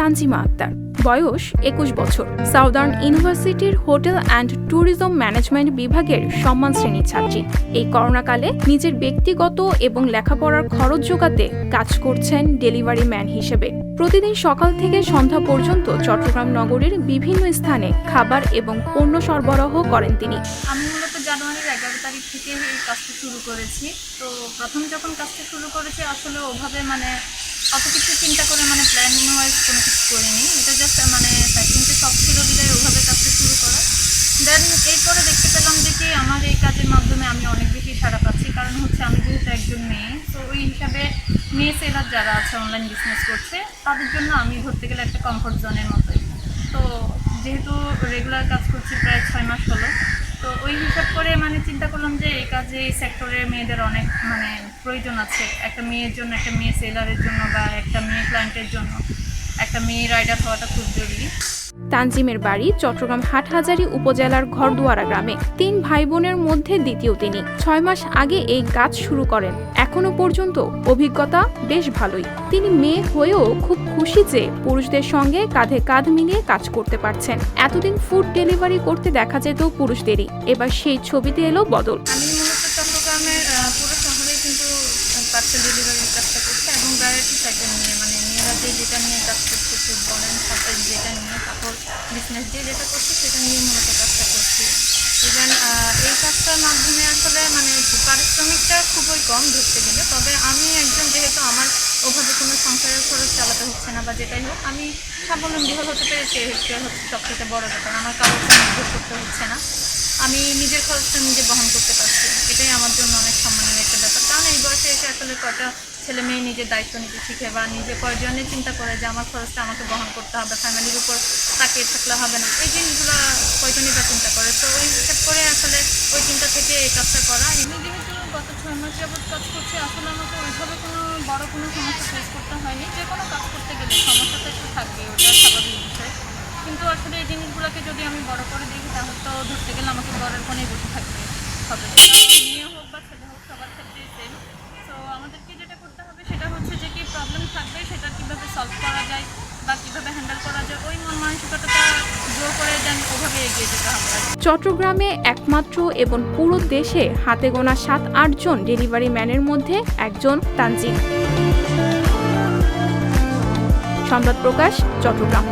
তানজিমা আক্তার। বয়স একুশ বছর। সাউদার্ন ইউনিভার্সিটির হোটেল অ্যান্ড ট্যুরিজম ম্যানেজমেন্ট বিভাগের সম্মান শ্রেণির ছাত্রী। এই করোনাকালে নিজের ব্যক্তিগত এবং লেখাপড়ার খরচ জোগাতে কাজ করছেন ডেলিভারি ম্যান হিসেবে। প্রতিদিন সকাল থেকে সন্ধ্যা পর্যন্ত চট্টগ্রাম নগরীর বিভিন্ন স্থানে খাবার এবং পণ্য সরবরাহ করেন তিনি। আমি মূলত জানুয়ারির এগারো তারিখ থেকে এই কাজটা শুরু করেছি। তো প্রথম যখন কাজটা শুরু করেছি, আসলে ওভাবে মানে অত কিছু চিন্তা করে মানে প্ল্যানিং ওয়াইজ কোনো কিছু করিনি এটা জাস্ট মানে প্যাকিংটা সব ছিল বিদায় ওভাবে কাজটা শুরু করা দেন এরপরে দেখতে পেলাম যে কি আমার এই কাজের মাধ্যমে আমি অনেক বেশি সাড়া পাচ্ছি। কারণ হচ্ছে আমি যেহেতু একজন মেয়ে, তো ওই হিসাবে মেয়ে সেলার যারা আছে অনলাইন বিজনেস করছে, তাদের জন্য আমি ধরতে গেলে একটা কমফোর্ট জোনের মতোই। তো যেহেতু রেগুলার কাজ করছি প্রায় ছয় মাস হলো, তো ওই হিসাব করে মানে চিন্তা করলাম যে এই কাজে এই সেক্টরে মেয়েদের অনেক মানে প্রয়োজন আছে। একটা মেয়ের জন্য, একটা মেয়ে সেলারের জন্য বা একটা মেয়ে ক্লায়েন্টের জন্য। একটা মেয়ে রাইডার হওয়াটা খুব জরুরি। তানজিমের বাড়ি চট্টগ্রাম হাটহাজারী উপজেলার ঘরদুয়ারা গ্রামে। তিন ভাই বোনের মধ্যে দ্বিতীয় তিনি। ছয় মাস আগে এই কাজ শুরু করেন। এখনও পর্যন্ত অভিজ্ঞতা বেশ ভালোই। তিনি মেয়ে হয়েও খুব খুশি যে পুরুষদের সঙ্গে কাঁধে কাঁধ মিলিয়ে কাজ করতে পারছেন। এতদিন ফুড ডেলিভারি করতে দেখা যেত পুরুষদেরই। এবার সেই ছবিতে এলো বদল। আমি চট্টগ্রামের কিন্তু পার্সেল ডেলিভারির কাজটা করছি এবং ভ্যারাইটি আইটেম নিয়ে মানে মেয়েরা যেটা নিয়ে কাজ ফুড বলেন যেটা নিয়ে কাপড় বিজনেস দিয়ে যেটা করছি, সেটা নিয়ে মূলত কাজটা করছি। ইভেন এই কাজটার মাধ্যমে আসলে মানে পারিশ্রমিকটা খুবই কম ধরতে গেলে, তবে আমি একজন যেহেতু আমার ওভাবে কোনো সংসারের খরচ চালাতে হচ্ছে না বা যেটাই হোক, আমি স্বাবলম্বী হতে পেরেছি এটা হচ্ছে সবথেকে বড় ব্যাপার। আমার কারোর নির্ভর করতে হচ্ছে না। আমি নিজের খরচটা নিজে বহন করতে পারছি। এটাই আমার জন্য অনেক সম্মানের একটা ব্যাপার। কারণ এই বয়সে এসে আসলে কয়টা ছেলে মেয়ে নিজের দায়িত্ব নিতে শিখে বা নিজে কয়জনের চিন্তা করে যে আমার খরচটা আমাকে বহন করতে হবে, ফ্যামিলির উপর তাকিয়ে থাকলে হবে না। এই জিনিসগুলো বা চিন্তা করে? তো ওই হিসাব করে আসলে ওই চিন্তা থেকে এই কাজটা করা। আমি যেহেতু গত ছয় মাস যাবত কাজ করছি, আসলে আমাকে ওইভাবে কোনো বড় কোনো সমস্যা ফেস করতে হয়নি। যে কোনো কাজ করতে গেলে সমস্যা তো একটু থাকবে ওটা স্বাভাবিক বিষয়। কিন্তু আসলে এই জিনিসগুলোকে যদি আমি বড় করে দেখি, তাহলে তো ধরতে গেলে আমাকে বড়ের কোণেই বসে থাকতে হবে সেটা মেয়ে হোক বা ছেলে হোক সবার ক্ষেত্রেই সেম তো আমাদেরকে যেটা করতে হবে সেটা হচ্ছে যে কি প্রবলেম থাকবে সেটা কীভাবে সলভ করা যায় বা কীভাবে হ্যান্ডেল করা যায় ওই মন চট্টগ্রামে একমাত্র এবং পুরো দেশে হাতে গোনা সাত আটজন ডেলিভারি ম্যানের মধ্যে একজন তানজিম। সংবাদ প্রকাশ চট্টগ্রাম।